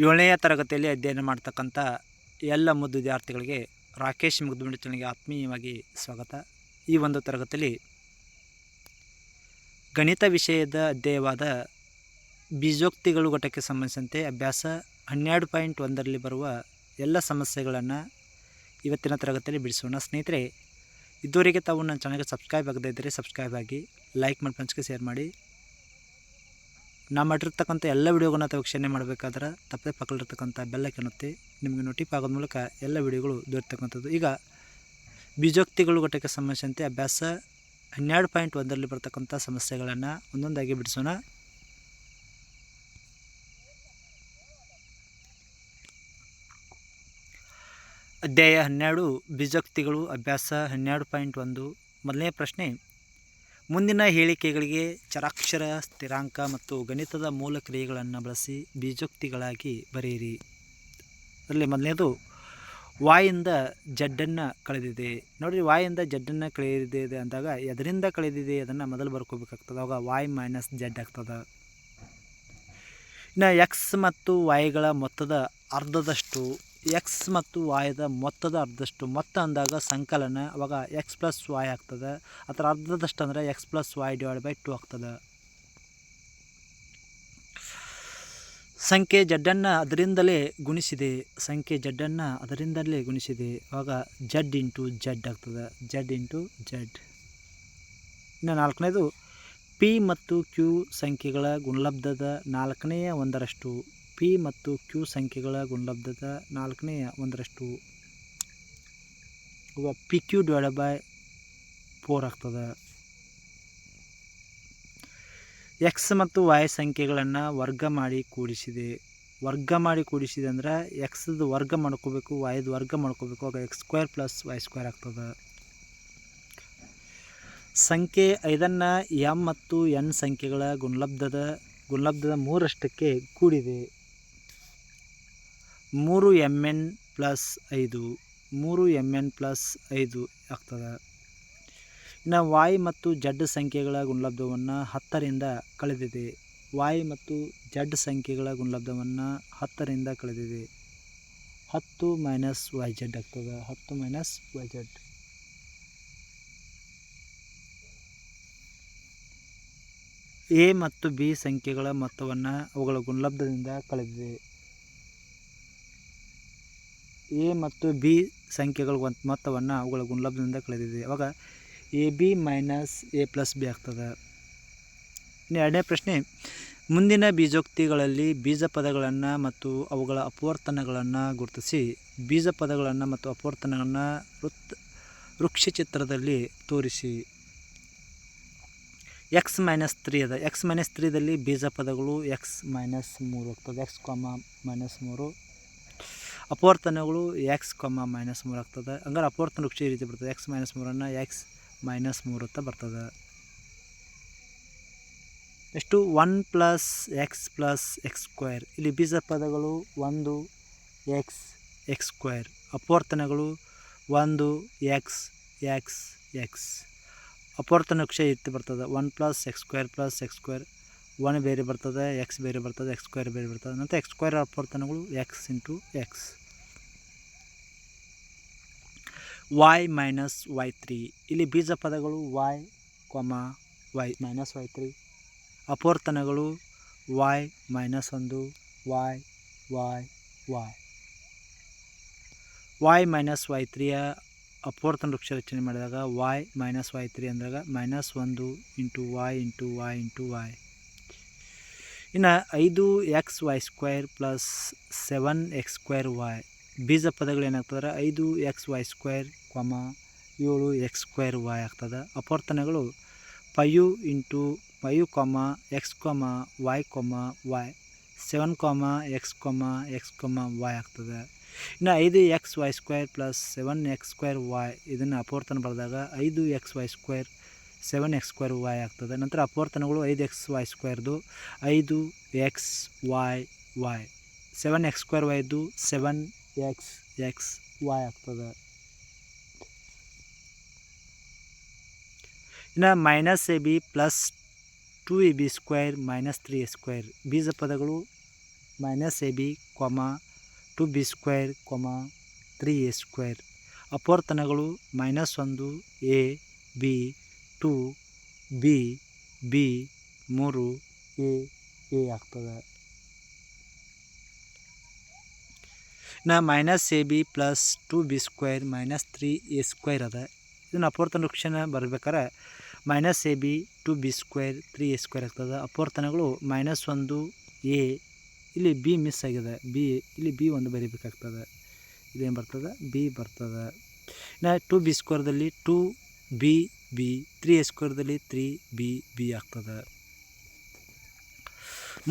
ಏಳನೆಯ ತರಗತಿಯಲ್ಲಿ ಅಧ್ಯಯನ ಮಾಡ್ತಕ್ಕಂಥ ಎಲ್ಲ ಮುದ್ದು ವಿದ್ಯಾರ್ಥಿಗಳಿಗೆ ರಾಕೇಶ್ ಮುಗ್ದುಮಿಡಿ ಚಾನಲ್ಗೆ ಆತ್ಮೀಯವಾಗಿ ಸ್ವಾಗತ. ಈ ಒಂದು ತರಗತಿಯಲ್ಲಿ ಗಣಿತ ವಿಷಯದ ಅಧ್ಯಯವಾದ ಬೀಜೋಕ್ತಿಗಳು ಘಟಕ್ಕೆ ಸಂಬಂಧಿಸಿದಂತೆ ಅಭ್ಯಾಸ ಹನ್ನೆರಡು ಪಾಯಿಂಟ್ ಒಂದರಲ್ಲಿ ಬರುವ ಎಲ್ಲ ಸಮಸ್ಯೆಗಳನ್ನು ಇವತ್ತಿನ ತರಗತಿಯಲ್ಲಿ ಬಿಡಿಸೋಣ. ಸ್ನೇಹಿತರೆ, ಇದುವರೆಗೆ ತಾವು ನನ್ನ ಚಾನಲ್ಗೆ ಸಬ್ಸ್ಕ್ರೈಬ್ ಆಗದೇ ಇದ್ದರೆ ಸಬ್ಸ್ಕ್ರೈಬ್ ಆಗಿ, ಲೈಕ್ ಮಾಡಿ ಫ್ರೆಂಡ್ಸ್ಗೆ ಶೇರ್ ಮಾಡಿ. ನಾ ಮಾಡಿರ್ತಕ್ಕಂಥ ಎಲ್ಲ ವೀಡಿಯೋಗಳನ್ನ ತಾವು ವೀಕ್ಷಣೆ ಮಾಡಬೇಕಾದ್ರೆ ತಪ್ಪದೆ ಪಕ್ಕದಲ್ಲಿರ್ತಕ್ಕಂಥ ಬೆಲ್ಲಕ್ಕೆ ಒತ್ತಿ ನಿಮಗೆ ನೋಟಿಫ್ ಆಗೋದ ಮೂಲಕ ಎಲ್ಲ ವಿಡಿಯೋಗಳು ದೊರೆತಕ್ಕಂಥದ್ದು. ಈಗ ಬೀಜೋಕ್ತಿಗಳು ಘಟಕ್ಕೆ ಸಂಬಂಧಿಸಿದಂತೆ ಅಭ್ಯಾಸ ಹನ್ನೆರಡು ಪಾಯಿಂಟ್ ಒಂದರಲ್ಲಿ ಬರ್ತಕ್ಕಂಥ ಸಮಸ್ಯೆಗಳನ್ನು ಒಂದೊಂದಾಗಿ ಬಿಡಿಸೋಣ. ಅಧ್ಯಾಯ ಹನ್ನೆರಡು, ಬೀಜೋಕ್ತಿಗಳು, ಅಭ್ಯಾಸ ಹನ್ನೆರಡು ಪಾಯಿಂಟ್ ಒಂದು. ಮೊದಲನೇ ಪ್ರಶ್ನೆ ಮುಂದಿನ ಹೇಳಿಕೆಗಳಿಗೆ ಚರಾಕ್ಷರ ಸ್ಥಿರಾಂಕ ಮತ್ತು ಗಣಿತದ ಮೂಲ ಕ್ರಿಯೆಗಳನ್ನು ಬಳಸಿ ಬೀಜೋಕ್ತಿಗಳಾಗಿ ಬರೆಯಿರಿ. ಅದರಲ್ಲಿ ಮೊದಲನೇದು, ವಾಯಿಂದ ಜಡ್ಡನ್ನು ಕಳೆದಿದೆ. ನೋಡಿರಿ, ವಾಯಿಂದ ಜಡ್ಡನ್ನು ಕಳೆದಿದೆ ಅಂದಾಗ ಎದರಿಂದ ಕಳೆದಿದೆ ಅದನ್ನು ಮೊದಲು ಬರ್ಕೋಬೇಕಾಗ್ತದೆ. ಅವಾಗ ವಾಯ್ ಮೈನಸ್ ಜಡ್ ಆಗ್ತದೆ. ಇನ್ನು ಎಕ್ಸ್ ಮತ್ತು ವಾಯ್ಗಳ ಮೊತ್ತದ ಅರ್ಧದಷ್ಟು ಎಕ್ಸ್ ಮತ್ತು ವಾಯದ ಮೊತ್ತದ ಅರ್ಧದಷ್ಟು ಮೊತ್ತ ಅಂದಾಗ ಸಂಕಲನ ಅವಾಗ ಎಕ್ಸ್ ಪ್ಲಸ್ ವಾಯ್ ಆಗ್ತದೆ. ಅದರ ಅರ್ಧದಷ್ಟು ಅಂದರೆ x plus y divide by two ಆಗ್ತದೆ. ಸಂಖ್ಯೆ ಜಡ್ಡನ್ನು ಅದರಿಂದಲೇ ಗುಣಿಸಿದೆ. ಸಂಖ್ಯೆ ಜಡ್ಡನ್ನು ಅದರಿಂದಲೇ ಗುಣಿಸಿದೆ. ಅವಾಗ ಜಡ್ ಇಂಟು ಜಡ್ ಆಗ್ತದೆ. ಜಡ್ ಇಂಟು ಜಡ್ ಇನ್ನು ನಾಲ್ಕನೇದು ಪಿ ಮತ್ತು ಕ್ಯೂ ಸಂಖ್ಯೆಗಳ ಗುಣಲಬ್ಧದ ನಾಲ್ಕನೆಯ ಒಂದರಷ್ಟು. ಪಿ ಮತ್ತು ಕ್ಯೂ ಸಂಖ್ಯೆಗಳ ಗುಣಲಬ್ಧದ ನಾಲ್ಕನೆಯ ಒಂದರಷ್ಟು p q divide by four ಆಗ್ತದೆ. ಎಕ್ಸ್ ಮತ್ತು ವೈ ಸಂಖ್ಯೆಗಳನ್ನು ವರ್ಗ ಮಾಡಿ ಕೂಡಿಸಿದೆ. ವರ್ಗ ಮಾಡಿ ಕೂಡಿಸಿದೆ ಅಂದ್ರೆ ಎಕ್ಸ್ದು ವರ್ಗ ಮಾಡ್ಕೋಬೇಕು ವಾಯ್ದು ವರ್ಗ ಮಾಡ್ಕೋಬೇಕು, ಆಗ x square plus y square ಆಗ್ತದೆ. ಸಂಖ್ಯೆ ಐದನ್ನು ಎಂ ಮತ್ತು ಎನ್ ಸಂಖ್ಯೆಗಳ ಗುಣಲಬ್ಧದ ಗುಣಲಬ್ಧದ ಮೂರಷ್ಟಕ್ಕೆ ಕೂಡಿದೆ. ಮೂರು ಎಂ ಎನ್ ಪ್ಲಸ್ ಐದು, ಮೂರು ಎಂ ಎನ್ ಪ್ಲಸ್ ಐದು ಆಗ್ತದೆ. ಇನ್ನು ವಾಯ್ ಮತ್ತು ಜಡ್ ಸಂಖ್ಯೆಗಳ ಗುಣಲಬ್ಧವನ್ನು ಹತ್ತರಿಂದ ಕಳೆದಿದೆ. ವಾಯ್ ಮತ್ತು ಜಡ್ ಸಂಖ್ಯೆಗಳ ಗುಣಲಬ್ಧವನ್ನು ಹತ್ತರಿಂದ ಕಳೆದಿದೆ. ಹತ್ತು ಮೈನಸ್ ವೈ ಜಡ್ ಆಗ್ತದೆ. ಹತ್ತು ಮೈನಸ್ ವೈ ಜಡ್ ಎ ಮತ್ತು ಬಿ ಸಂಖ್ಯೆಗಳ ಮೊತ್ತವನ್ನು ಅವುಗಳ ಗುಣಲಬ್ಧದಿಂದ ಕಳೆದಿದೆ. ಎ ಮತ್ತು ಬಿ ಸಂಖ್ಯೆಗಳ ಮೊತ್ತವನ್ನು ಅವುಗಳ ಗುಣಲಬ್ಧದಿಂದ ಕಳೆದಿದೆ. ಅವಾಗ a b minus a plus b ಆಗ್ತದೆ. ಇನ್ನು ಎರಡನೇ ಪ್ರಶ್ನೆ, ಮುಂದಿನ ಬೀಜೋಕ್ತಿಗಳಲ್ಲಿ ಬೀಜ ಪದಗಳನ್ನು ಮತ್ತು ಅವುಗಳ ಅಪವರ್ತನಗಳನ್ನು ಗುರುತಿಸಿ. ಬೀಜ ಪದಗಳನ್ನು ಮತ್ತು ಅಪವರ್ತನಗಳನ್ನು ವೃತ್ ವೃಕ್ಷ ಚಿತ್ರದಲ್ಲಿ ತೋರಿಸಿ. ಎಕ್ಸ್ ಮೈನಸ್ ತ್ರೀ ಅದ. ಎಕ್ಸ್ ಮೈನಸ್ ತ್ರೀದಲ್ಲಿ ಬೀಜ ಪದಗಳು ಎಕ್ಸ್ ಮೈನಸ್ ಮೂರು ಆಗ್ತದೆ. ಎಕ್ಸ್ ಕಾಮ ಮೈನಸ್ ಮೂರು. ಅಪವರ್ತನಗಳು ಎಕ್ಸ್ ಕೊಮ್ಮ ಮೈನಸ್ ಮೂರು ಆಗ್ತದೆ. ಹಂಗಾರೆ ಅಪವರ್ತನ ವೃಕ್ಷ ಈ ರೀತಿ ಬರ್ತದೆ. ಎಕ್ಸ್ ಮೈನಸ್ ಮೂರನ್ನು ಎಕ್ಸ್ ಮೈನಸ್ ಮೂರು ಅಂತ ಬರ್ತದೆ. Next one plus x plus x square ಇಲ್ಲಿ ಬೀಜ ಪದಗಳು ಒಂದು ಎಕ್ಸ್ ಎಕ್ಸ್ ಸ್ಕ್ವೇರ್ ಅಪವರ್ತನಗಳು ಒಂದು ಎಕ್ಸ್ ಎಕ್ಸ್ ಎಕ್ಸ್ ಅಪವರ್ತನ ವೃಕ್ಷ ಈ ರೀತಿ ಬರ್ತದೆ. One plus x square plus x square one ಬೇರೆ ಬರ್ತದೆ, ಎಕ್ಸ್ ಬೇರೆ ಬರ್ತದೆ, ಎಕ್ಸ್ ಸ್ಕ್ವೇರ್ ಬೇರೆ ಬರ್ತದೆ. ನಂತರ x square ಅಪವರ್ತನಗಳು x into x. Y minus y three. ಇಲ್ಲಿ ಬೀಜ ಪದಗಳು y comma y minus y three. ಅಪವರ್ತನಗಳು Y minus ಒಂದು y y y y minus y ತ್ರೀಯ ಅಪವರ್ತನ ವೃಕ್ಷ ರಚನೆ ಮಾಡಿದಾಗ ವಾಯ್ ಮೈನಸ್ ವೈ ತ್ರೀ ಅಂದಾಗ ಮೈನಸ್ ಒಂದು into y into y into y ಇನ್ನು ಐದು x y square plus seven x square y. ಬೀಜ ಪದಗಳು ಏನಾಗ್ತದ್ರೆ ಐದು ಎಕ್ಸ್ ವೈ ಸ್ಕ್ವೇರ್ ಕ್ವಮ ಏಳು ಎಕ್ಸ್ ಸ್ಕ್ವೇರ್ ವೈ ಆಗ್ತದೆ. ಅಪವರ್ತನಗಳು ಫೈವ್ ಇಂಟು ಪಯು ಕಾಮ x comma y comma y. Seven comma x comma x comma y ಆಗ್ತದೆ. ಇನ್ನು ಐದು x y square plus seven x square y ಇದನ್ನು ಅಪವರ್ತನ ಬರೆದಾಗ ಐದು x y square seven x square y ಆಗ್ತದೆ. ನಂತರ ಅಪವರ್ತನಗಳು ಐದು ಎಕ್ಸ್ ವೈ ಸ್ಕ್ವೇರ್ದು ಐದು x y y seven x square ವೈದು ಸೆವೆನ್ ಎಕ್ಸ್ ಎಕ್ಸ್ ವೈ ಆಗ್ತದೆ. ಇನ್ನು minus a b plus two a b square minus three a square ಬೀಜ ಪದಗಳು minus A B comma two B square comma three A square ಅಪವರ್ತನಗಳು minus ಒಂದು A B two B B, ಮೂರು, A A ಆಗ್ತದೆ. ನಾ minus A B plus two B square minus three A square ಅದ. ಇದನ್ನು ಅಪವರ್ತನ ಬರ್ಬೇಕಾರೆ minus A B two B square three A square ಆಗ್ತದೆ. ಅಪವರ್ತನಗಳು minus ಒಂದು ಎ, ಇಲ್ಲಿ ಬಿ ಮಿಸ್ ಆಗಿದೆ. ಬಿ, ಇಲ್ಲಿ ಬಿ ಒಂದು ಬರೀಬೇಕಾಗ್ತದೆ. ಇದೇನು ಬರ್ತದೆ? ಬಿ ಬರ್ತದೆ. ಇನ್ನು ಟು ಬಿ ಸ್ಕ್ವೇರ್ದಲ್ಲಿ ಟು ಬಿ ಬಿ, ತ್ರೀ ಸ್ಕ್ವೇರ್ದಲ್ಲಿ ತ್ರೀ ಬಿ ಬಿ ಆಗ್ತದೆ.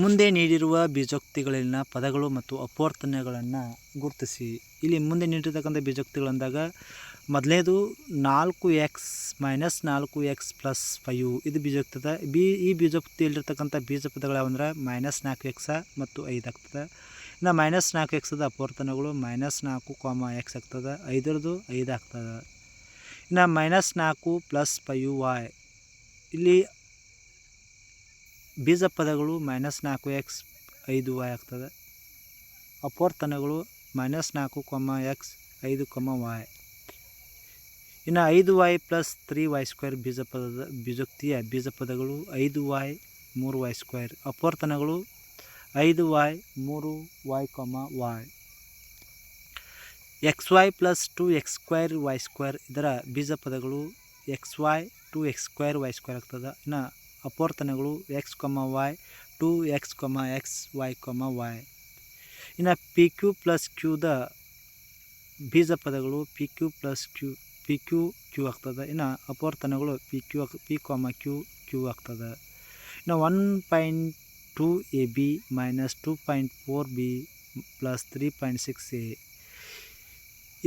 ಮುಂದೆ ನೀಡಿರುವ ಬೀಜೋಕ್ತಿಗಳಲ್ಲಿನ ಪದಗಳು ಮತ್ತು ಅಪವರ್ತನಗಳನ್ನು ಗುರುತಿಸಿ. ಇಲ್ಲಿ ಮುಂದೆ ನೀಡಿರ್ತಕ್ಕಂಥ ಬೀಜೋಕ್ತಿಗಳು ಅಂದಾಗ ಮೊದಲನೇದು ನಾಲ್ಕು ಎಕ್ಸ್ ಮೈನಸ್ ನಾಲ್ಕು ಎಕ್ಸ್ ಪ್ಲಸ್ ಫೈವ್ ಇದು ಬೀಜೋಕ್ತದ. ಬಿ, ಈ ಬೀಜೋಕ್ತಿಯಲ್ಲಿರ್ತಕ್ಕಂಥ ಬೀಜ ಪದಗಳು ಯಾವಂದ್ರೆ ಮೈನಸ್ ನಾಲ್ಕು ಎಕ್ಸ ಮತ್ತು ಐದು ಆಗ್ತದೆ. ಇನ್ನು ಮೈನಸ್ ನಾಲ್ಕು ಎಕ್ಸದ ಅಪವರ್ತನಗಳು ಮೈನಸ್ ನಾಲ್ಕು ಕಾಮ ಎಕ್ಸ್ ಆಗ್ತದೆ. ಐದರದು ಐದು ಆಗ್ತದೆ. ಇನ್ನು ಮೈನಸ್ ನಾಲ್ಕು ಪ್ಲಸ್ ಫೈವ್ ವಾಯ್ ಇಲ್ಲಿ ಬೀಜ ಪದಗಳು ಮೈನಸ್ ನಾಲ್ಕು ಎಕ್ಸ್ ಐದು ವಾಯ್ ಆಗ್ತದೆ. ಅಪವರ್ತನಗಳು ಮೈನಸ್ ನಾಲ್ಕು ಕೊಮ್ಮ ಎಕ್ಸ್ ಐದು ಕೊಮ್ಮ ವಾಯ್ ಇನ್ನು ಐದು Y plus three Y square ಬೀಜ ಪದದ ಬೀಜೋಕ್ತಿಯ ಬೀಜ ಪದಗಳು ಐದು ವಾಯ್ ಮೂರು ವಾಯ್ ಸ್ಕ್ವೇರ್. ಅಪವರ್ತನಗಳು ಐದು ವಾಯ್ ಮೂರು Y comma Y X Y plus two X square Y square ಇದರ ಬೀಜ ಪದಗಳು X Y two X square Y square ಆಗ್ತದೆ. ಇನ್ನು ಅಪೋರ್ತನಗಳು X comma Y two X comma X Y comma Y ಇನ್ನು P Q plus ಕ್ಯೂದ ಬೀಜ ಪದಗಳು P Q plus Q P Q Q ಆಗ್ತದೆ. ಇನ್ನು ಅಪೋರ್ತನಗಳು P Q P comma Q Q ಆಗ್ತದೆ. ಇನ್ನು one point two A B minus two point four B plus three point six A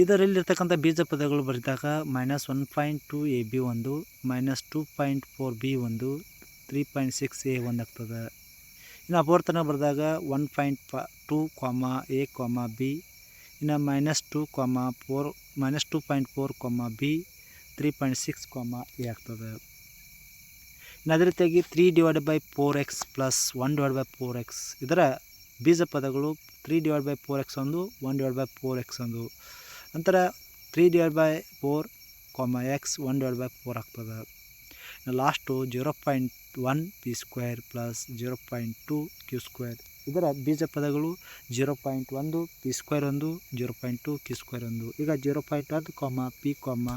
ಇದರಲ್ಲಿರ್ತಕ್ಕಂಥ ಬೀಜ ಪದಗಳು ಬರೆದಾಗ minus one point two A B ಒಂದು minus two point four B ಒಂದು three point six A ಒಂದು ಆಗ್ತದೆ. ಇನ್ನು ಅಪವರ್ತನ ಬರೆದಾಗ ಒನ್ ಪಾಯಿಂಟ್ ಪ two comma A comma B ಇನ್ನು minus two comma four minus two point four comma B three point six comma A ಆಗ್ತದೆ. ಇನ್ನು ಅದೇ ರೀತಿಯಾಗಿ three divide by four X plus one divide by four X ಇದರ ಬೀಜ ಪದಗಳು three divide by four X ಒಂದು one divide by four X ಒಂದು. ನಂತರ three divide by four comma X one divide by four ಆಗ್ತದೆ. Last zero point one P square plus zero point two Q square ಇದರ ಬೀಜ ಪದಗಳು zero point ಒಂದು P square ಒಂದು zero point two Q square ಒಂದು. ಈಗ zero point ಒಂದು comma P comma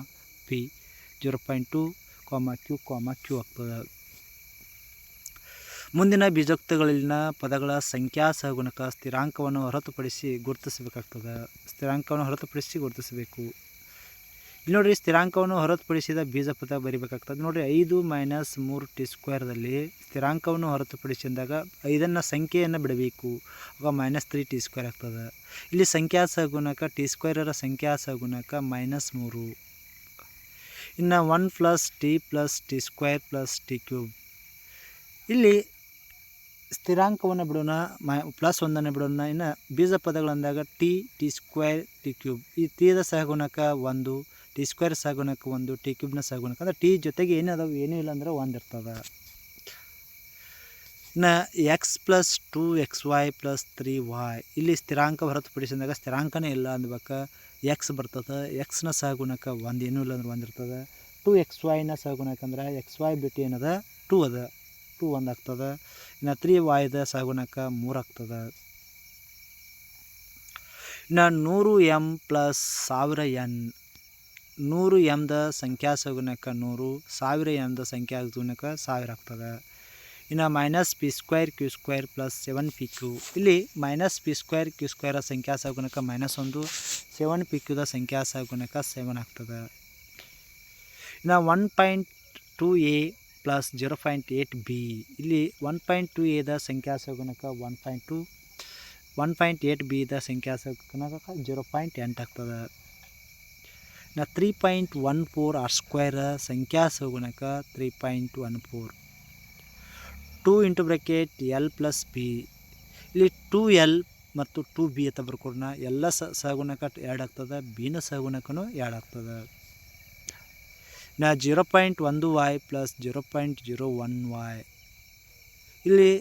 P zero point two comma Q comma Q ಆಗ್ತದೆ. ಮುಂದಿನ ಬೀಜೋಕ್ತಗಳಲ್ಲಿನ ಪದಗಳ ಸಂಖ್ಯಾ ಸಹಗುಣಕ ಸ್ಥಿರಾಂಕವನ್ನು ಹೊರತುಪಡಿಸಿ ಗುರುತಿಸಬೇಕಾಗ್ತದೆ. ಸ್ಥಿರಾಂಕವನ್ನು ಹೊರತುಪಡಿಸಿ ಗುರುತಿಸಬೇಕು. ಇಲ್ಲಿ ನೋಡಿರಿ, ಸ್ಥಿರಾಂಕವನ್ನು ಹೊರತುಪಡಿಸಿದ ಬೀಜ ಪದ ಬರಿಬೇಕಾಗ್ತದೆ. ನೋಡಿರಿ, ಐದು ಮೈನಸ್ ಮೂರು ಟಿ ಸ್ಕ್ವೇರ್ದಲ್ಲಿ ಸ್ಥಿರಾಂಕವನ್ನು ಹೊರತುಪಡಿಸಿ ಅಂದಾಗ ಐದನ್ನು ಸಂಖ್ಯೆಯನ್ನು ಬಿಡಬೇಕು. ಆಗ ಮೈನಸ್ ತ್ರೀ ಟಿ ಸ್ಕ್ವೇರ್ ಆಗ್ತದೆ. ಇಲ್ಲಿ ಸಂಖ್ಯಾ ಸಹಗುಣಕ, ಟಿ ಸ್ಕ್ವೇರರ ಸಂಖ್ಯಾ ಸಹಗುಣಕ ಮೈನಸ್ ಮೂರು. ಇನ್ನು one plus T plus T square plus T cube. ಇಲ್ಲಿ ಸ್ಥಿರಾಂಕವನ್ನು ಬಿಡೋಣ, ಮ ಪ್ಲಸ್ ಒಂದನ್ನು ಬಿಡೋಣ, ಇನ್ನು ಬೀಜ ಪದಗಳಂದಾಗ T T square T cube ಈ ಟಿದ ಸಹಗುಣಕ ಒಂದು ಟಿ ಸ್ಕ್ವೇರ್ ಸಹಗುಣಕ ಒಂದು ಟಿ ಕ್ಯೂಬ್ನ ಸಹಗುಣಕ. ಅಂದರೆ ಟಿ ಜೊತೆಗೆ ಏನು ಏನೂ ಇಲ್ಲ ಅಂದ್ರೆ ಒಂದು ಇರ್ತದೆ. ಇನ್ನು X plus two X Y plus three Y ಇಲ್ಲಿ ಸ್ಥಿರಾಂಕ ಹೊರತುಪಡಿಸಿದಾಗ ಸ್ಥಿರಾಂಕನೇ ಇಲ್ಲ ಅಂದ್ಬೇಕು ಎಕ್ಸ್ ಬರ್ತದೆ. ಎಕ್ಸ್ನ ಸಹಗುಣಕ ಒಂದು, ಏನೂ ಇಲ್ಲ ಅಂದ್ರೆ ಒಂದು ಇರ್ತದೆ. ಟು ಎಕ್ಸ್ ವೈನ ಸಹಗುಣಕ ಅಂದ್ರೆ ಎಕ್ಸ್ ವೈ ಬಿಟ್ಟು ಏನದ? ಟೂ ಅದ. ಟೂ ಒಂದು ಆಗ್ತದೆ ಇನ್ನು ತ್ರೀ ವಾಯ್ದ ಸಹಗುಣಕ ಮೂರು ಆಗ್ತದೆ ಇನ್ನು ನೂರು ಎಂ ಪ್ಲಸ್ ಸಾವಿರ ಎನ್. ನೂರು ಎಮ್ದ ಸಂಖ್ಯಾ ಸಹಗುಣಕ ನೂರು, ಸಾವಿರ ಎಮ್ದ ಸಂಖ್ಯಾ ಸಹಗುಣಕ ಸಾವಿರ ಆಗ್ತದೆ. ಇನ್ನು minus P square Q square plus seven P Q. ಇಲ್ಲಿ minus P square Q square ಸಂಖ್ಯಾ ಸಹಗುಣಕ ಮೈನಸ್ ಒಂದು, ಸೆವೆನ್ ಪಿ ಕ್ಯೂದ ಸಂಖ್ಯಾ ಸಹಗುಣಕ ಸೆವೆನ್ ಆಗ್ತದೆ. ಇನ್ನು one point two A plus zero point eight B. ಇಲ್ಲಿ ಒನ್ ಪಾಯಿಂಟ್ ಟು ಎದ ಸಂಖ್ಯಾ ಸಹಗುಣಕ one point two, one point eight ಬಿದ ಸಂಖ್ಯಾ ಸಹಗುಣಕ ಜೀರೋ ಪಾಯಿಂಟ್ ಎಂಟು ಆಗ್ತದೆ. ನಾ three point one four R square ಸಂಖ್ಯಾ ಸಹಗುಣಕ three point one four. Two into bracket L plus B. ಇಲ್ಲಿ ಟೂ ಎಲ್ ಮತ್ತು ಟೂ ಬಿ ಅಂತ ಬರ್ಕೊಡೋಣ. ಎಲ್ಲ ಸಹಗುಣಕ ಎರಡು ಆಗ್ತದೆ ಬಿನ ಸಹಗುಣಕನೂ ಎರಡು ಆಗ್ತದೆ. ನಾ ಜೀರೋ ಪಾಯಿಂಟ್ ಒಂದು Y plus zero point zero one Y. ಇಲ್ಲಿ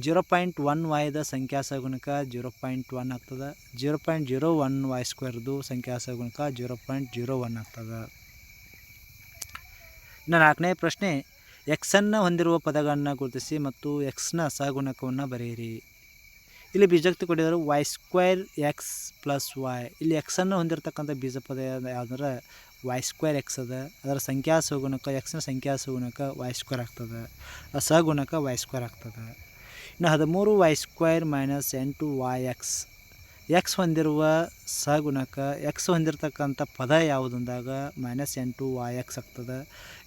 ಜೀರೋ ಪಾಯಿಂಟ್ ಒನ್ ವಾಯ್ದ ಸಂಖ್ಯಾ ಸಗುಣಕ ಜೀರೋ ಪಾಯಿಂಟ್ ಒನ್ ಆಗ್ತದೆ. Zero point zero one Y ಸ್ಕ್ವೇರ್ದು ಸಂಖ್ಯಾ ಸಗುಣಕ ಜೀರೋ ಪಾಯಿಂಟ್ ಜೀರೋ ಒನ್ ಆಗ್ತದೆ. ಇನ್ನು ನಾಲ್ಕನೇ ಪ್ರಶ್ನೆ ಎಕ್ಸನ್ನು ಹೊಂದಿರುವ ಪದಗಳನ್ನು ಗುರುತಿಸಿ ಮತ್ತು ಎಕ್ಸ್ನ ಸಗುಣಕವನ್ನು ಬರೆಯಿರಿ. ಇಲ್ಲಿ ಬೀಜಕ್ತಿ ಕೊಟ್ಟಿದ್ದಾರೆ Y square X plus Y ಇಲ್ಲಿ ಎಕ್ಸನ್ನು ಹೊಂದಿರತಕ್ಕಂಥ ಬೀಜ ಪದ ಯಾವುದಂದ್ರೆ ವೈ ಸ್ಕ್ವೇರ್ ಎಕ್ಸ್ ಅದ, ಅದರ ಸಂಖ್ಯಾ ಸಗುಣಕ ಎಕ್ಸ್ನ ಸಂಖ್ಯಾ ಸಹಗುಣಕ ವೈ ಸ್ಕ್ವೇರ್ ಆಗ್ತದೆ ಆ ಸಹಗುಣಕ ವೈ ಸ್ಕ್ವೇರ್ ಆಗ್ತದೆ. ಇನ್ನು ಹದಿಮೂರು ವೈ ಸ್ಕ್ವೇರ್ ಮೈನಸ್ ಎಂಟು ವಾಯ್ ಎಕ್ಸ್ ಎಕ್ಸ್ ಹೊಂದಿರುವ ಸಹಗುಣಕ ಎಕ್ಸ್ ಹೊಂದಿರತಕ್ಕಂಥ ಪದ ಯಾವುದಂದಾಗ ಮೈನಸ್ ಎಂಟು ವಾಯ್ ಎಕ್ಸ್ ಆಗ್ತದೆ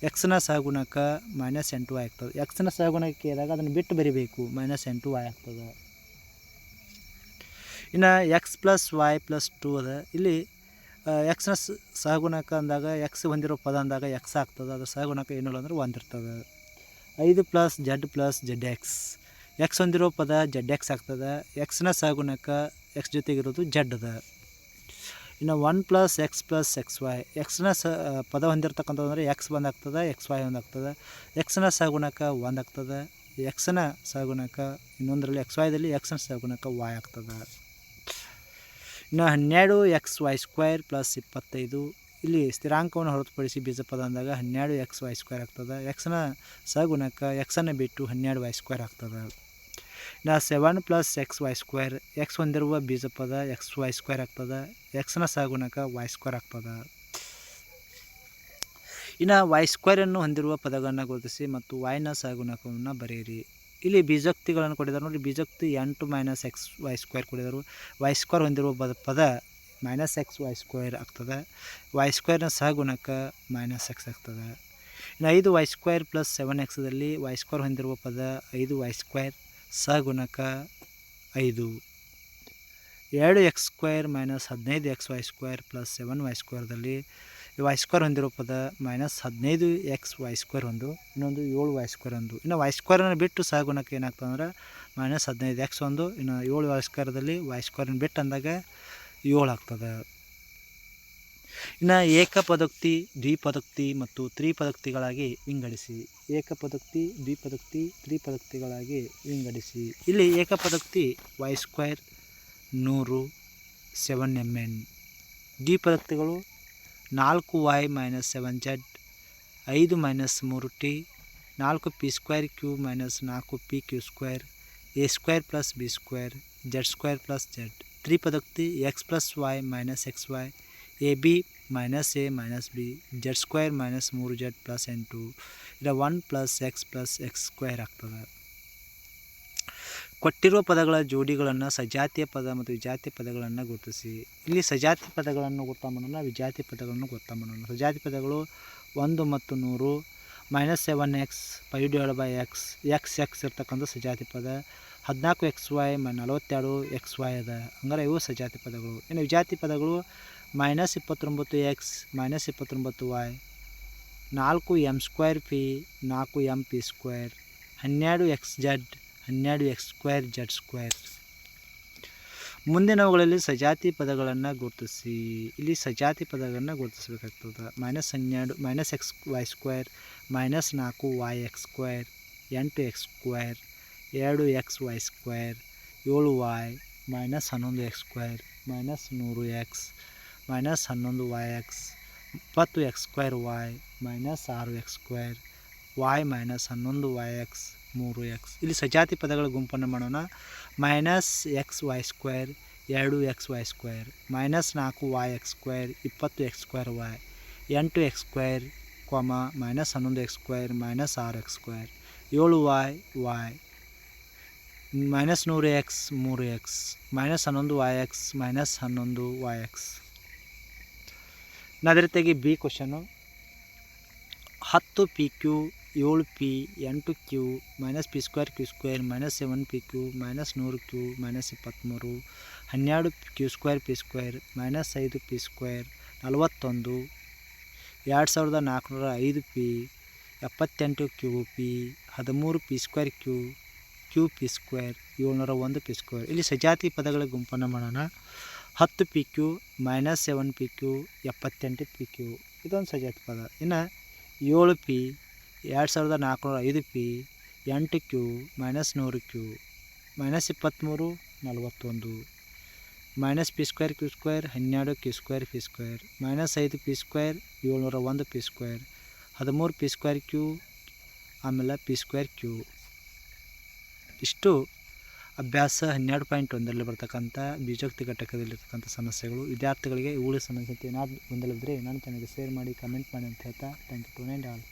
ಎಕ್ಸ್ನ ಸಹಗುಣಕ ಮೈನಸ್ ಎಂಟು ವಾಯ್ ಆಗ್ತದೆ. ಎಕ್ಸ್ನ ಸಗುಣಕ್ಕೆ ಇದ್ದಾಗ ಅದನ್ನು ಬಿಟ್ಟು ಬರಿಬೇಕು ಮೈನಸ್ ಎಂಟು ವಾಯ್ ಆಗ್ತದೆ. ಇನ್ನು X plus Y plus two ಅದ. ಇಲ್ಲಿ ಎಕ್ಸ್ನ ಸಹಗುಣಕ ಅಂದಾಗ ಎಕ್ಸ್ ಹೊಂದಿರೋ ಪದ ಅಂದಾಗ ಎಕ್ಸ್ ಆಗ್ತದೆ, ಅದ್ರ ಸಹಗುಣಕ ಏನಿಲ್ಲ ಅಂದ್ರೆ ಒಂದಿರ್ತದೆ ಐದು plus Z plus Z X X ಹೊಂದಿರೋ ಪದ ಜಡ್ ಎಕ್ಸ್ ಆಗ್ತದೆ ಎಕ್ಸ್ನ ಸಹಗುಣಕ ಎಕ್ಸ್ ಜೊತೆಗಿರೋದು ಜಡ್ ಅದ ಇನ್ನು one plus X plus X Y ಎಕ್ಸ್ನ ಸ ಪದ ಹೊಂದಿರತಕ್ಕಂಥದ್ದು ಅಂದರೆ ಎಕ್ಸ್ ಒಂದಾಗ್ತದೆ ಎಕ್ಸ್ ವೈ ಒಂದಾಗ್ತದೆ ಎಕ್ಸ್ನ ಸಹಗುಣಕ ಒಂದಾಗ್ತದೆ ಎಕ್ಸ್ನ ಸಹಗುಣಕ ಇನ್ನೊಂದರಲ್ಲಿ ಎಕ್ಸ್ ವೈದಲ್ಲಿ ಎಕ್ಸ್ನ ಸಹಗುಣಕ ವಾಯ್ ಆಗ್ತದೆ. ಇನ್ನು ಹನ್ನೆರಡು ಎಕ್ಸ್ ವೈ ಸ್ಕ್ವೇರ್ ಪ್ಲಸ್ ಇಪ್ಪತ್ತೈದು. ಇಲ್ಲಿ ಸ್ಥಿರಾಂಕವನ್ನು ಹೊರತುಪಡಿಸಿ ಬೀಜಪದ ಅಂದಾಗ ಹನ್ನೆರಡು ಎಕ್ಸ್ ವೈ ಸ್ಕ್ವೇರ್ ಆಗ್ತದೆ. ಎಕ್ಸ್ನ ಸಹಗುಣಕ ಎಕ್ಸನ್ನು ಬಿಟ್ಟು ಹನ್ನೆರಡು ವೈ ಸ್ಕ್ವೇರ್ ಆಗ್ತದೆ. ಇನ್ನು seven plus X Y square X ಹೊಂದಿರುವ ಬೀಜಪದ ಎಕ್ಸ್ ವೈ ಸ್ಕ್ವೇರ್ ಆಗ್ತದೆ. ಎಕ್ಸ್ನ ಸಹಗುಣಕ ವೈ ಸ್ಕ್ವೇರ್ ಆಗ್ತದೆ. ಇನ್ನು ವೈ ಸ್ಕ್ವೇರನ್ನು ಹೊಂದಿರುವ ಪದಗಳನ್ನು ಗುರುತಿಸಿ ಮತ್ತು ವೈನ ಸಹಗುಣಕವನ್ನು ಬರೆಯಿರಿ. ಇಲ್ಲಿ ಬೀಜೋಕ್ತಿಗಳನ್ನು ಕೊಟ್ಟಿದ್ದಾರೆ. ನೋಡಿ, ಬೀಜೋಕ್ತಿ ಎಂಟು ಮೈನಸ್ ಎಕ್ಸ್ ವೈ ಸ್ಕ್ವೇರ್ ಕೊಟ್ಟಿದ್ದಾರೆ. ವೈ ಸ್ಕ್ವೇರ್ ಹೊಂದಿರುವ ಪದ ಪದ ಮೈನಸ್ ಎಕ್ಸ್ ವೈ ಸ್ಕ್ವೇರ್ ಆಗ್ತದೆ. ವೈ ಸ್ಕ್ವೇರ್ನ ಸಹಗುಣಕ ಮೈನಸ್ ಎಕ್ಸ್ ಆಗ್ತದೆ. ಇನ್ನು ಐದು ವೈ ಸ್ಕ್ವೇರ್ ಪ್ಲಸ್ ಸೆವೆನ್ ಎಕ್ಸ್ದಲ್ಲಿ ವೈ ಸ್ಕ್ವೇರ್ ಹೊಂದಿರುವ ಪದ ಐದು ವೈ ಸ್ಕ್ವೇರ್ ಸಹಗುಣಕ ಐದು. ಎರಡು ಎಕ್ಸ್ ಸ್ಕ್ವೇರ್ ಮೈನಸ್ ಹದಿನೈದು X Y square plus seven Y ಸ್ಕ್ವೇರ್ದಲ್ಲಿ Y square ಹೊಂದಿರೋ ಪದ ಮೈನಸ್ ಹದಿನೈದು ಎಕ್ಸ್ ವೈ ಸ್ಕ್ವೇರ್ ಒಂದು, ಇನ್ನೊಂದು ಏಳು ವೈ ಸ್ಕ್ವೇರ್ ಒಂದು. ಇನ್ನು ವೈ ಸ್ಕ್ವೇರನ್ನು ಬಿಟ್ಟು ಸಹಗುಣಕ್ಕೆ ಏನಾಗ್ತದೆ ಅಂದರೆ ಮೈನಸ್ ಹದಿನೈದು ಎಕ್ಸ್ ಒಂದು, ಇನ್ನು ಏಳು ವೈ ಸ್ಕ್ವೇರ್ದಲ್ಲಿ ವೈ ಸ್ಕ್ವೇರನ್ನು ಬಿಟ್ಟು ಅಂದಾಗ ಏಳು ಆಗ್ತದೆ. ಇನ್ನು ಏಕಪದಕ್ತಿ, ದ್ವಿಪದಕ್ತಿ ಮತ್ತು ತ್ರಿಪದೋಕ್ತಿಗಳಾಗಿ ವಿಂಗಡಿಸಿ. ಏಕಪದೋಕ್ತಿ, ದ್ವಿಪದೋಕ್ತಿ, ತ್ರಿಪದಕ್ತಿಗಳಾಗಿ ವಿಂಗಡಿಸಿ. ಇಲ್ಲಿ ಏಕಪದಕ್ತಿ, ವೈ ಸ್ಕ್ವೇರ್ ನೂರು ಸೆವೆನ್ ಎಂ ಎನ್ ಡಿ ದ್ವಿಪದೋಕ್ತಿಗಳು ನಾಲ್ಕು ವೈ ಮೈನಸ್ ಸೆವೆನ್ ಜೆಡ್ ಐದು ಮೈನಸ್ ಮೂರು ಟಿ ನಾಲ್ಕು ಪಿ ಸ್ಕ್ವೇರ್ ಕ್ಯೂ ಮೈನಸ್ ನಾಲ್ಕು P Q square A square plus B square Z square plus Z ತ್ರಿಪದೋಕ್ತಿ X plus Y minus X Y A B minus A minus B Z square minus ಮೂರು Z plus ಎಂಟು ಇಲ್ಲ one plus X plus X square ಆಗ್ತದೆ. ಕೊಟ್ಟಿರುವ ಪದಗಳ ಜೋಡಿಗಳನ್ನು ಸಜಾತಿಯ ಪದ ಮತ್ತು ವಿಜಾತಿ ಪದಗಳನ್ನು ಗುರುತಿಸಿ. ಇಲ್ಲಿ ಸಜಾತಿ ಪದಗಳನ್ನು ಗೊತ್ತಾ ಮಾಡೋಣ ವಿಜಾತಿ ಪದಗಳನ್ನು ಗೊತ್ತಾ ಮಾಡೋಣ ಸಜಾತಿ ಪದಗಳು ಒಂದು ಮತ್ತು ನೂರು minus seven X five divide by X X X ಇರ್ತಕ್ಕಂಥ ಸಜಾತಿ ಪದ. ಹದಿನಾಲ್ಕು ಎಕ್ಸ್ ವೈ ಮ, ನಲವತ್ತೆರಡು ಎಕ್ಸ್ ವೈ ಅದ. ಹಂಗಾರೆ ಇವು ಸಜಾತಿ ಪದಗಳು. ಇನ್ನು ವಿಜಾತಿ ಪದಗಳು ಮೈನಸ್ ಇಪ್ಪತ್ತೊಂಬತ್ತು ಎಕ್ಸ್ ಮೈನಸ್ ಇಪ್ಪತ್ತೊಂಬತ್ತು ವೈ ನಾಲ್ಕು ಎಂ ಸ್ಕ್ವೇರ್ ಪಿ ನಾಲ್ಕು ಎಂ ಪಿ ಸ್ಕ್ವೇರ್ ಹನ್ನೆರಡು ಎಕ್ಸ್ ಜೆಡ್ ಹನ್ನೆರಡು ಎಕ್ಸ್ ಸ್ಕ್ವೇರ್ ಜೆಡ್ ಸ್ಕ್ವೇರ್. ಮುಂದಿನವುಗಳಲ್ಲಿ ಸಜಾತಿ ಪದಗಳನ್ನು ಗುರುತಿಸಿ. ಇಲ್ಲಿ ಸಜಾತಿ ಪದಗಳನ್ನು ಗುರುತಿಸಬೇಕಾಗ್ತದೆ. ಮೈನಸ್ ಹನ್ನೆರಡು, minus X Y square, minus ನಾಲ್ಕು ವೈ ಎಕ್ಸ್ ಸ್ಕ್ವೇರ್, ಎಂಟು ಎಕ್ಸ್ ಸ್ಕ್ವೇರ್, ಎರಡು ಎಕ್ಸ್ ವೈ ಸ್ಕ್ವೇರ್, ಏಳು ವೈ, ಮೈನಸ್ ಹನ್ನೊಂದು ಎಕ್ಸ್ ಸ್ಕ್ವೇರ್, ಮೈನಸ್ ನೂರು ಎಕ್ಸ್, ಮೈನಸ್ ಹನ್ನೊಂದು ವೈ ಎಕ್ಸ್, ಇಪ್ಪತ್ತು ಎಕ್ಸ್ ಸ್ಕ್ವೇರ್ ವೈ, ಮೈನಸ್ ಆರು ಎಕ್ಸ್ ಸ್ಕ್ವೇರ್, ವೈ ಮೈನಸ್ ಹನ್ನೊಂದು ವೈ ಎಕ್ಸ್ ಮೂರು ಎಕ್ಸ್ ಇಲ್ಲಿ ಸಜಾತಿ ಪದಗಳ ಗುಂಪನ್ನು ಮಾಡೋಣ. ಮೈನಸ್ ಎಕ್ಸ್ ವೈ ಸ್ಕ್ವೇರ್ ಎರಡು ಎಕ್ಸ್ ವೈ ಸ್ಕ್ವೇರ್ ಮೈನಸ್ ನಾಲ್ಕು ವೈ ಎಕ್ಸ್ ಸ್ಕ್ವೇರ್ ಇಪ್ಪತ್ತು ಎಕ್ಸ್ ಸ್ಕ್ವೇರ್ ವೈ ಎಂಟು ಎಕ್ಸ್ ಸ್ಕ್ವೇರ್ ಕೊಮ ಮೈನಸ್ ಹನ್ನೊಂದು ಎಕ್ಸ್ ಸ್ಕ್ವೇರ್ ಮೈನಸ್ ಆರು ಎಕ್ಸ್ ಸ್ಕ್ವೇರ್ ಏಳು ವೈ ವೈ ಮೈನಸ್ ನೂರು ಎಕ್ಸ್ ಮೂರು ಎಕ್ಸ್ ಮೈನಸ್ ಹನ್ನೊಂದು ವೈ ಎಕ್ಸ್ ಮೈನಸ್ ಹನ್ನೊಂದು ವೈ ಎಕ್ಸ್ ಅದೇ ಬಿ ಕ್ವಶನು ಹತ್ತು ಪಿ ಕ್ಯೂ ಏಳು ಪಿ ಎಂಟು Q minus P square Q square minus seven P Q minus ನೂರು ಕ್ಯೂ ಮೈನಸ್ ಇಪ್ಪತ್ತ್ಮೂರು ಹನ್ನೆರಡು Q square P square minus ಐದು ಪಿ ಸ್ಕ್ವೇರ್ ನಲವತ್ತೊಂದು ಎರಡು ಸಾವಿರದ ನಾಲ್ಕುನೂರ ಐದು ಪಿ ಎಪ್ಪತ್ತೆಂಟು ಕ್ಯೂ ಪಿ ಹದಿಮೂರು P square Q Q P square ಏಳ್ನೂರ ಒಂದು ಪಿ ಸ್ಕ್ವೇರ್. ಇಲ್ಲಿ ಸಜಾತಿ ಪದಗಳ ಗುಂಪನ್ನು ಮಾಡೋಣ. ಹತ್ತು P Q minus seven P Q ಎಪ್ಪತ್ತೆಂಟು ಪಿ ಕ್ಯೂ ಇದೊಂದು ಸಜಾತಿ ಪದ. ಇನ್ನು ಏಳು ಪಿ ಎರಡು ಸಾವಿರದ ನಾಲ್ಕುನೂರ ಐದು ಪಿ, ಎಂಟು ಕ್ಯೂ, ಮೈನಸ್ ನೂರು ಕ್ಯೂ, ಮೈನಸ್ ಇಪ್ಪತ್ತ್ಮೂರು, ನಲವತ್ತೊಂದು, minus P square Q square, ಹನ್ನೆರಡು Q square P square, minus ಐದು ಪಿ ಸ್ಕ್ವೇರ್, ಏಳ್ನೂರ ಒಂದು ಪಿ ಸ್ಕ್ವೇರ್, ಹದಿಮೂರು ಪಿ ಸ್ಕ್ವೇರ್ ಕ್ಯೂ, ಆಮೇಲೆ ಪಿ ಸ್ಕ್ವೇರ್ ಕ್ಯೂ. ಇಷ್ಟು ಅಭ್ಯಾಸ ಹನ್ನೆರಡು ಪಾಯಿಂಟ್ ಒಂದರಲ್ಲಿ ಬರ್ತಕ್ಕಂಥ ಬೀಜೋಕ್ತಿ ಘಟಕದಲ್ಲಿರ್ತಕ್ಕಂಥ ಸಮಸ್ಯೆಗಳು. ವಿದ್ಯಾರ್ಥಿಗಳಿಗೆ ಇವುಗಳ ಸಮಸ್ಯೆ ಏನಾದರೂ ಗೊಂದಲವಿದ್ದರೆ ನಾನು ತನಗೆ ಶೇರ್ ಮಾಡಿ, ಕಮೆಂಟ್ ಮಾಡಿ ಅಂತ ಹೇಳ್ತಾ ಥ್ಯಾಂಕ್ ಯು ಟು ನೈಂಡ್ ಆಲ್